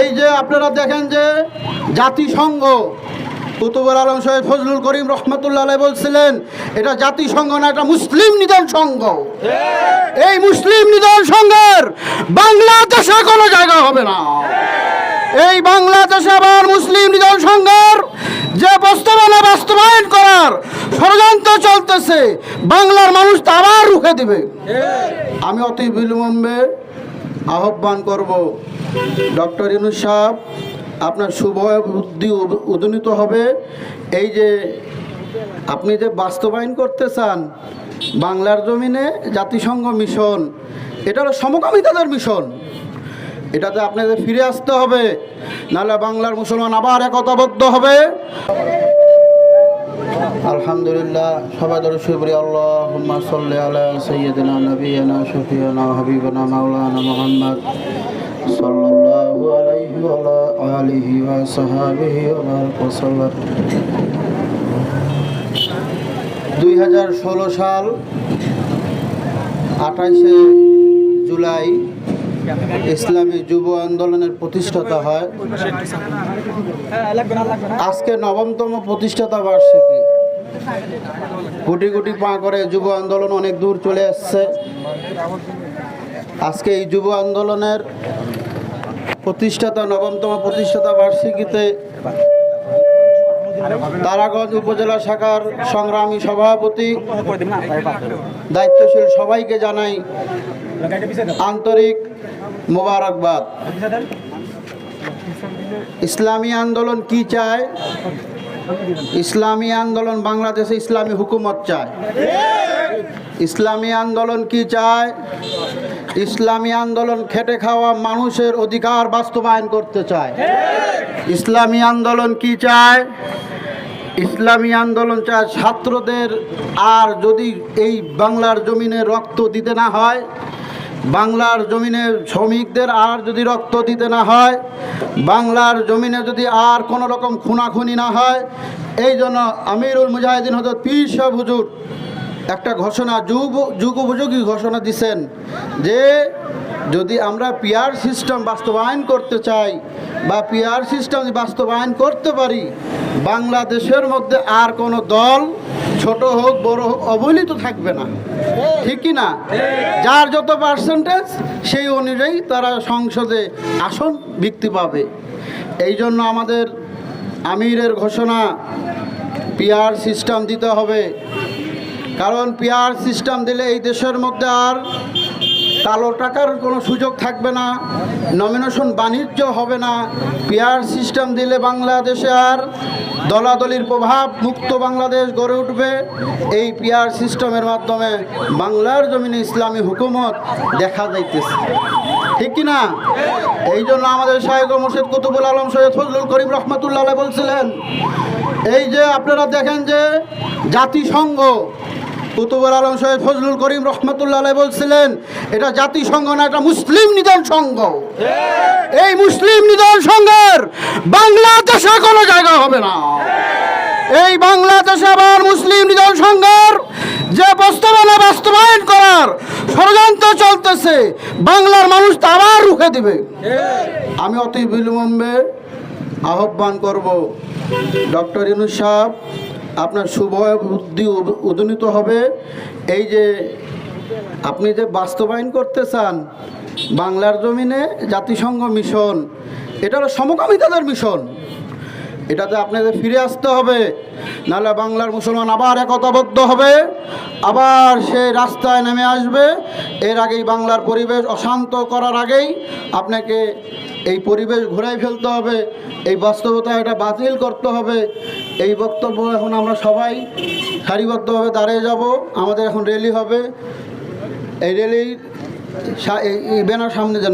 এই যে আপনারা দেখেন যে জাতিসংঘ, কুতুবুল আলম সৈয়দ ফজলুল করিম রহমতুল্লাহ বলছিলেন, এটা জাতিসংঘ না, এটা মুসলিম নিধন সংঘ। এই মুসলিম নিধন সংঘের বাংলাদেশে কোনো জায়গা হবে না। এই বাংলাদেশে আবার মুসলিম নিধন সংঘের যে বাস্তবায়ন বাস্তবায়ন করার ষড়যন্ত্র চলতেছে, বাংলার মানুষ তা আবার রুখে দিবে। আমি অতি বিলম্বে আহ্বান করব ডক্টর ইনুস সাহেব, আপনার শুভ বুদ্ধি উদ- উদনীত হবে। এই যে আপনি যে বাস্তবায়ন করতে চান, বাংলার জমিনে জাতিসংঘ মিশন, এটা হলো সমকামিতাদের মিশন। এটাতে আপনাদের ফিরে আসতে হবে, নাহলে বাংলার মুসলমান আবার একতাবদ্ধ হবে। আলহামদুলিল্লাহ, সবাই ধরে শুকরিয়া আল্লাহুম্মা সাল্লি আলা সাইয়্যিদিনা নাবিয়িনা শাফিয়ানা হাবিবানা মাওলানা মুহাম্মদ। আলাইহি ওয়া আলা আলিহি ওয়া সাহাবিহি ওয়া বারাক ওয়া সাল্লাম 2016 সাল, আঠাইশে জুলাই, ইসলামী যুব আন্দোলনের প্রতিষ্ঠাতা হয়। আজকে নবমতম প্রতিষ্ঠাতা বার্ষিকী। কোটি কোটি পা করে যুব আন্দোলন অনেক দূর চলে আসছে আজকে এই যুব আন্দোলনের প্রতিষ্ঠাতা, নবমতম প্রতিষ্ঠাতা বার্ষিকীতে তারাগঞ্জ উপজেলা শাখার সংগ্রামী সভাপতি, দায়িত্বশীল সবাইকে জানাই আন্তরিক মোবারকবাদ। ইসলামী আন্দোলন কি চায়? ইসলামী আন্দোলন বাংলাদেশে ইসলামী হুকুমত চায়। ইসলামী আন্দোলন কি চায়? ইসলামী আন্দোলন খেটে খাওয়া মানুষের অধিকার বাস্তবায়ন করতে চায়। ইসলামী আন্দোলন কি চায়? ইসলামী আন্দোলন চায় ছাত্রদের আর যদি এই বাংলার জমিনে রক্ত দিতে না হয় বাংলার জমিনে শ্রমিকদের আর যদি রক্ত দিতে না হয়, বাংলার জমিনে যদি আর কোনো রকম খুনাখুনি না হয়, এই জন্য আমিরুল মুজাহিদিন হজরত পীর সাহেব হুজুর একটা ঘোষণা, যুগ যুগ উপযোগী ঘোষণা দিছেন যে যদি আমরা পিয়ার সিস্টেম বাস্তবায়ন করতে চাই বা পিয়ার সিস্টেম বাস্তবায়ন করতে পারি, বাংলাদেশের মধ্যে আর কোনো দল ছোট হোক, বড় হোক, অবহেলিত থাকবে না। ঠিক কি না? যার যত পার্সেন্টেজ সেই অনুযায়ী তারা সংসদে আসন বৃত্তি পাবে। এই জন্য আমাদের আমিরের ঘোষণা পিয়ার সিস্টেম দিতে হবে। কারণ পিয়ার সিস্টেম দিলে এই দেশের মধ্যে আর কালো টাকার কোনো সুযোগ থাকবে না নমিনেশন বাণিজ্য হবে না। পিয়ার সিস্টেম দিলে বাংলাদেশে আর দলাদলির প্রভাব মুক্ত বাংলাদেশ গড়ে উঠবে। এই পিয়ার সিস্টেমের মাধ্যমে বাংলার জমিনে ইসলামী হুকুমত দেখা যাইতেছে। ঠিক কি না? এই জন্য আমাদের সাহেব মুর্শিদ কুতুবুল আলম সৈয়দ ফজলুল করিম রহমতুল্লাহ বলছিলেন, এই যে আপনারা দেখেন যে জাতিসংঘ কুতুবুল আলম সৈয়দ ফজলুল করিম রহমতুল্লাহ বলছিলেন, এটা জাতিসংঘ না, এটা মুসলিম নিধন সংঘ। এই মুসলিম নিধন সংঘের বাংলাদেশে কোনো জায়গা হবে না। এই বাংলাদেশে আবার মুসলিম নিধন সংঘের যে বাস্তবায়ন বাস্তবায়ন করার ষড়যন্ত্র চলতেছে, বাংলার মানুষ তা আবার রুখে দিবে। আমি অতি বিলম্বে আহ্বান করব ডক্টর ইনুস সাহেব আপনার শুভ বুদ্ধি উদ- উদনীত হবে। এই যে আপনি যে বাস্তবায়ন করতে চান, বাংলার জমিনে জাতিসংঘ মিশন, এটা হলো সমকামিতাদের মিশন। এটাতে আপনাদের ফিরে আসতে হবে, নাহলে বাংলার মুসলমান আবার একতাবদ্ধ হবে, আবার সে রাস্তায় নেমে আসবে। এর আগেই বাংলার পরিবেশ অশান্ত করার আগেই আপনাকে এই পরিবেশ ঘুরাই ফেলতে হবে, এই বাস্তবতা এটা বাতিল করতে হবে। এই বক্তব্য এখন আমরা সবাই সারিবদ্ধভাবে দাঁড়িয়ে যাব। আমাদের এখন রেলি হবে। এই র্যালির ব্যানার সামনে যে